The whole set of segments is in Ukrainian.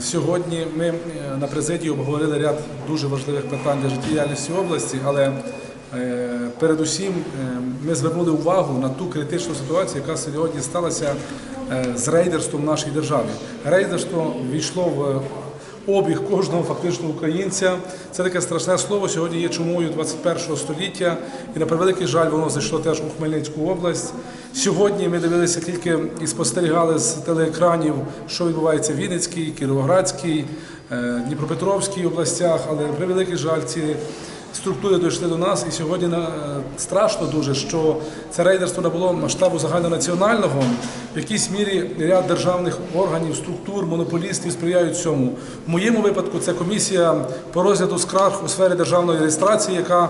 Сьогодні ми е, на президії обговорили ряд дуже важливих питань для життєдіяльності області, але е, передусім е, ми звернули увагу на ту критичну ситуацію, яка сьогодні сталася з рейдерством в нашій державі. Рейдерство війшло в обіг кожного фактично українця. Це таке страшне слово. Сьогодні є чумою 21 століття, і на превеликий жаль, воно зайшло теж у Хмельницьку область. Сьогодні ми дивилися тільки і спостерігали з телеекранів, що відбувається в Вінницькій, Кіровоградській, е, Дніпропетровській областях, але на превеликий жаль, ці структури дійшли до нас, і сьогодні е, страшно дуже, що це рейдерство набуло масштабу загальнонаціонального. В якійсь мірі ряд державних органів, структур, монополістів сприяють цьому. В моєму випадку це комісія по розгляду скарг у сфері державної реєстрації, яка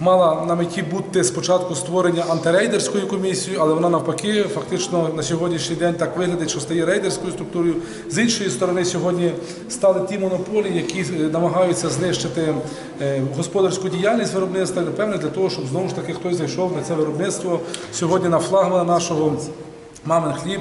мала на меті бути спочатку створення антирейдерською комісією, але вона навпаки фактично на сьогоднішній день так виглядить, що стає рейдерською структурою. З іншої сторони, сьогодні стали ті монополії, які е, намагаються знищити е, господарську діяльність виробництва, напевне, для того, щоб знову ж таки хтось зайшов на це виробництво сьогодні на флагмана нашого мамин хліб.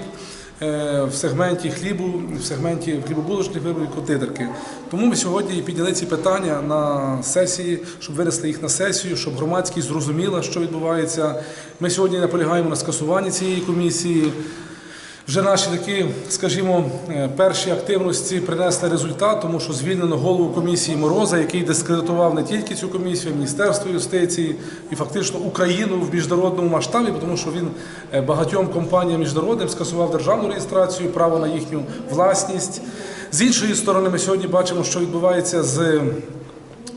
Е, В сегменті хлібу, в сегменті хлібобулочних виробів і кондитерки. Тому ми сьогодні підняли ці питання на сесії, щоб винесли їх на сесію, щоб громадськість зрозуміла, що відбувається. Ми сьогодні наполягаємо на скасуванні цієї комісії. Вже наші такі, скажімо, е, перші активності принесли результат, тому що звільнено голову комісії Мороза, який дискредитував не тільки цю комісію, а Міністерство юстиції і фактично Україну в міжнародному масштабі, тому що він е, багатьом компаніям міжнародним скасував державну реєстрацію, право на їхню власність. З іншої сторони, ми сьогодні бачимо, що відбувається з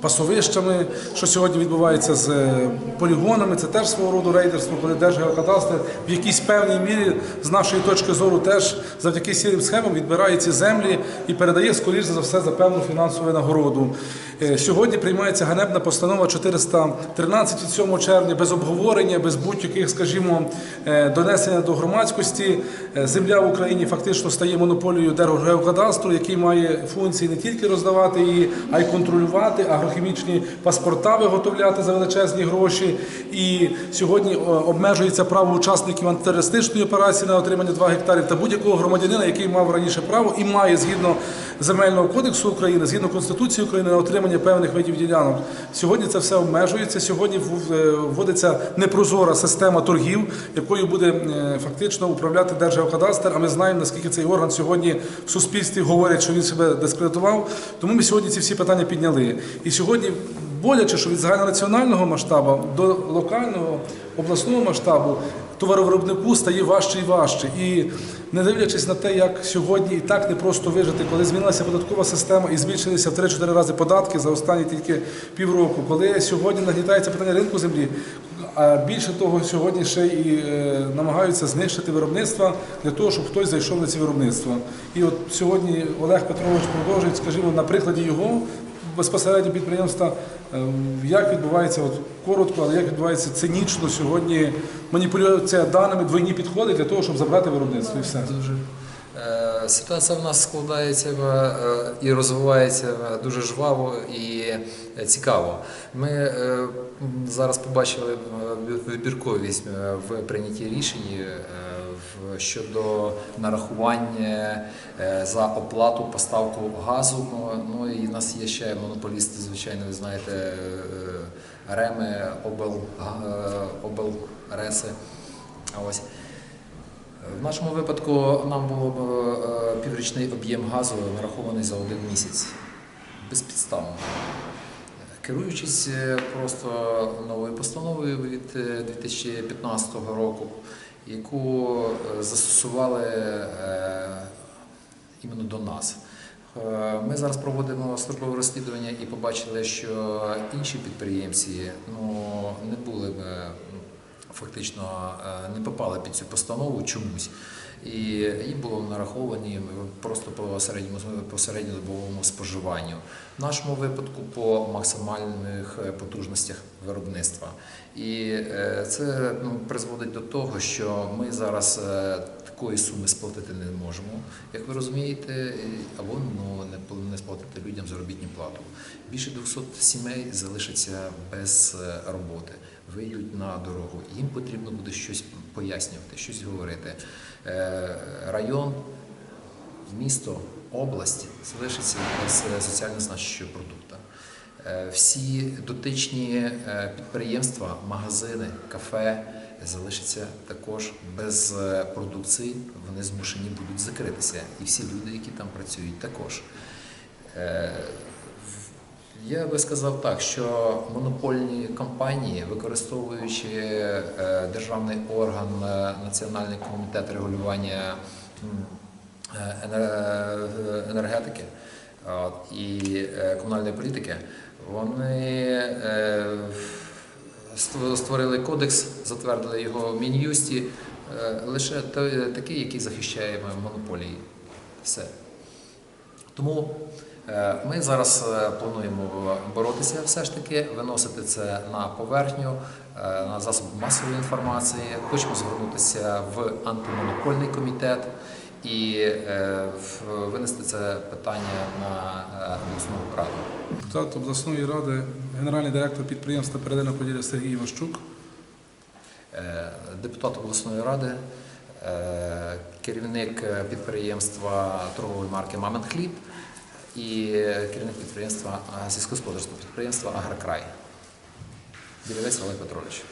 пасовищами, що сьогодні відбувається з е, полігонами, це теж свого роду рейдерство, коли Держгеокадастр в якійсь певній мірі, з нашої точки зору, теж завдяки сірим схемам відбирає ці землі і передає, скоріш за все, за певну фінансову нагороду. Е, Сьогодні приймається ганебна постанова 413 від 7 червня без обговорення, без будь-яких, скажімо, е, донесення до громадськості. Земля в Україні фактично стає монополією Держгеокадастру, який має функції не тільки роздавати її, а й контролювати агрохімічні паспорта виготовляти за величезні гроші. І сьогодні е, обмежується право учасників антитерористичної операції на отримання 2 гектарів та будь-якого громадянина, який мав раніше право і має згідно земельного кодексу України, згідно Конституції України на отримання певних видів ділянок. Сьогодні це все обмежується. Сьогодні вводиться непрозора система торгів, якою буде е, фактично управляти Держгеокадастр. А ми знаємо, наскільки цей орган сьогодні в суспільстві говорять, що він себе дискредитував. Тому ми сьогодні ці всі питання підняли. І сьогодні боляче, що від загальнонаціонального масштабу до локального обласного масштабу товаровиробнику стає важче і важче. І не дивлячись на те, як сьогодні і так не просто вижити, коли змінилася податкова система і збільшилися в 3-4 рази податки за останні тільки півроку, коли сьогодні нагнітається питання ринку землі, а більше того, сьогодні ще і е, намагаються знищити виробництва для того, щоб хтось зайшов на ці виробництва. І от сьогодні Олег Петрович продовжує, скажімо, на прикладі його безпосередньо підприємства, е, як відбувається от коротко, але як відбувається цинічно сьогодні маніпуляція даними, двойні підходи для того, щоб забрати виробництво і все. Е, Ситуація в нас складається е, і розвивається дуже жваво і е, цікаво. Ми е, зараз побачили е, вибірковість е, в прийнятті рішень е, щодо нарахування е, за оплату поставку газу. Ну, Ну і в нас є ще монополісти, звичайно, ви знаєте, е, Реми, Обел, е, Облреси. Ось. В нашому випадку нам було е, піврічний об'єм газу нарахований за один місяць безпідставно. Керуючись е, просто новою постановою від е, 2015 року, яку е, застосували е, іменно до нас. Е, Ми зараз проводимо службове розслідування і побачили, що інші підприємці ну, не були б, е, фактично е, не попали під цю постанову чомусь. І їм було нараховані просто по середньому по середньодобовому споживанню. В нашому випадку по максимальних е, потужностях виробництва. І е, це ну, призводить до того, що ми зараз е, такої суми сплатити не можемо, як ви розумієте, або ну, не не сплатити людям заробітну плату. Більше 200 сімей залишаться без роботи, вийдуть на дорогу. Їм потрібно буде щось пояснювати, щось говорити. Е, Район, місто область залишиться без е, соціально значущого продукту. Е, Всі дотичні підприємства, магазини, кафе залишаться також без продукції. Вони змушені будуть закритися. І всі люди, які там працюють, також. Я би сказав так, що монопольні компанії, використовуючи е, державний орган е, Національний комітет регулювання е, енер- енергетики і комунальної політики, вони створили кодекс, затвердили його в Мін'юсті, лише такий, який захищає монополії. Все. Тому ми зараз е, плануємо боротися все ж таки, виносити це на поверхню, е, на засоби масової інформації. Хочемо звернутися в антимонопольний комітет і е, винести це питання на е, обласну раду. Депутат обласної ради, генеральний директор підприємства Передина Поділля Сергій Іващук. Е, депутат обласної ради, е, керівник е, підприємства торгової марки Мамин Хліб і керівник підприємства сільськогосподарського підприємства Агрокрай. Білівець Олег Петрович.